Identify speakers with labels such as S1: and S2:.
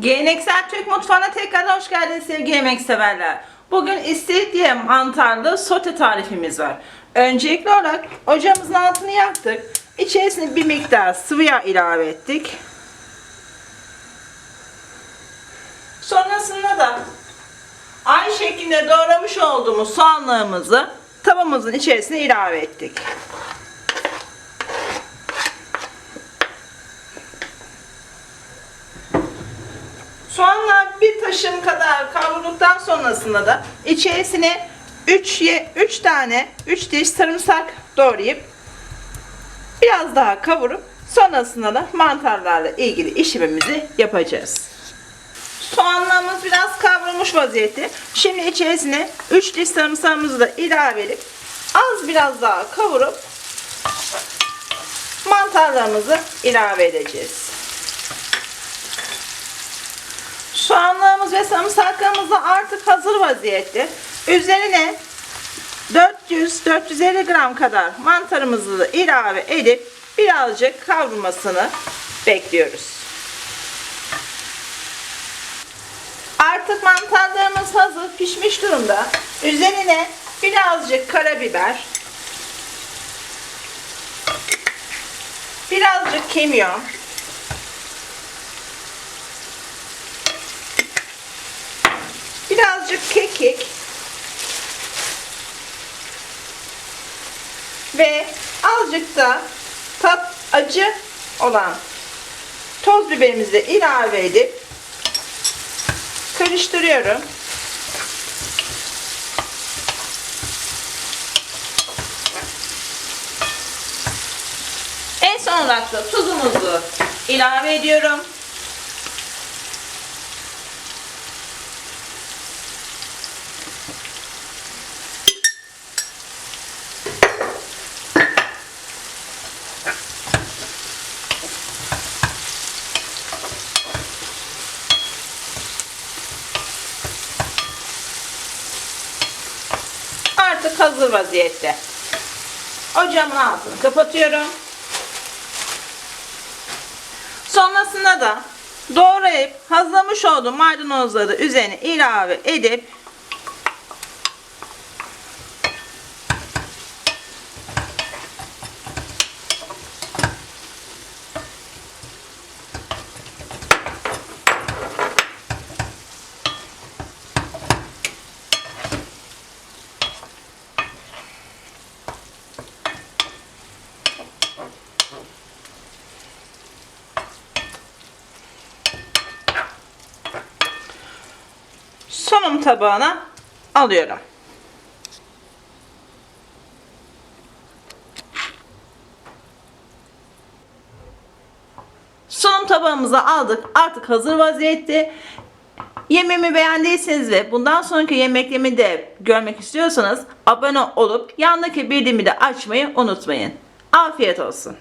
S1: Geleneksel Türk mutfağına tekrar hoş geldiniz sevgili yemek severler. Bugün istiridye mantarlı sote tarifimiz var. Öncelikli olarak ocağımızın altını yaktık. İçerisine bir miktar sıvı yağ ilave ettik. Sonrasında da aynı şekilde doğramış olduğumuz soğanlarımızı tavamızın içerisine ilave ettik. Soğanlar bir taşım kadar kavrulduktan sonrasında da içerisine 3 3 tane 3 diş sarımsak doğrayıp biraz daha kavurup sonrasında da mantarlarla ilgili işlemimizi yapacağız. Soğanlarımız biraz kavrulmuş vaziyette. Şimdi içerisine 3 diş sarımsağımızı da ilave edip az biraz daha kavurup mantarlarımızı ilave edeceğiz. Soğanlarımız ve sarımsaklarımız da artık hazır vaziyette. Üzerine 400-450 gram kadar mantarımızı da ilave edip birazcık kavrulmasını bekliyoruz. Artık mantarlarımız hazır pişmiş durumda. Üzerine birazcık karabiber, birazcık kimyon, birazcık kekik ve azıcık da tat acı olan toz biberimizi ilave edip karıştırıyorum. En son olarak da tuzumuzu ilave ediyorum. Artık hazır vaziyette. Ocağımın altını kapatıyorum. Sonrasında da doğrayıp hazırlamış olduğum maydanozları üzerine ilave edip sunum tabağına alıyorum. Sunum tabağımıza aldık. Artık hazır vaziyette. Yemeğimi beğendiyseniz ve bundan sonraki yemeklerimi de görmek istiyorsanız abone olup yandaki bildirimi de açmayı unutmayın. Afiyet olsun.